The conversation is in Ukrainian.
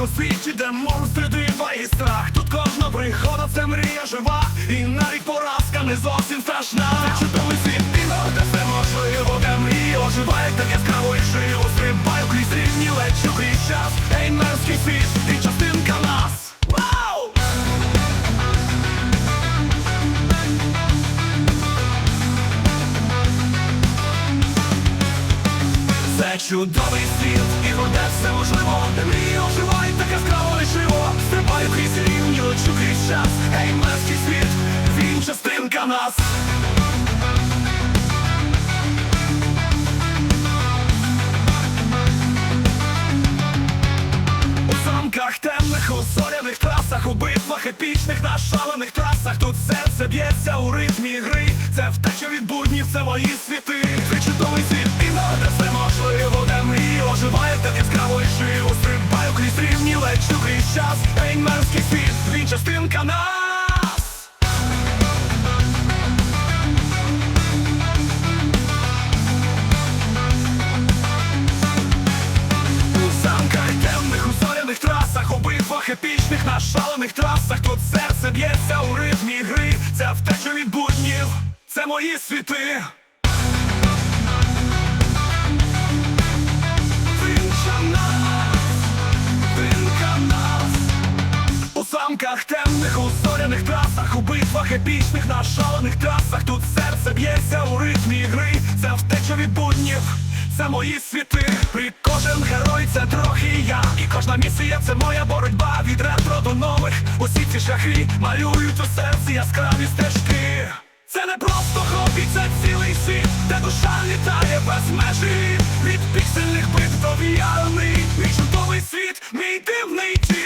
у світі, де монстри дива і страх. Тут кожна пригода, це мрія жива, і навіть поразка не зовсім страшна. Це чудовий світ, іно, де все можливо, де мрії оживає, так яскраво і живо Стрибаю крізь рівні, лечу крізь час. Еймерський світ, ти частинка нас. Чудовий світ, і де все можливо Де мрії оживають, нас. У замках темних, у зоряних трасах, у битвах епічних на шалених трасах. Тут серце б'ється у ритмі гри. Це втеча від буднів, це мої світи. Це чудовий світ, і де все можливо, де мрії оживає, так яскраво і живо. Стрибаю крізь рівні, лечу крізь час. Геймерський світ, він частинка нас епічних на шалених трасах Тут серце б'ється у ритмі гри, це втеча від буднів, це мої світи. Замках темних, у зоряних трасах, у битвах епічних на шалених трасах Тут серце б'ється у ритмі гри, це втеча від буднів, це мої світи. І кожен герой це трохи я. І місія це моя боротьба від ретро до нових. Усі ці шахи малюють у серці яскраві стежки. Це не просто хобі, це цілий світ, де душа літає без межі. Від піксельних бит до в'яний, мій чудовий світ, мій дивний ті.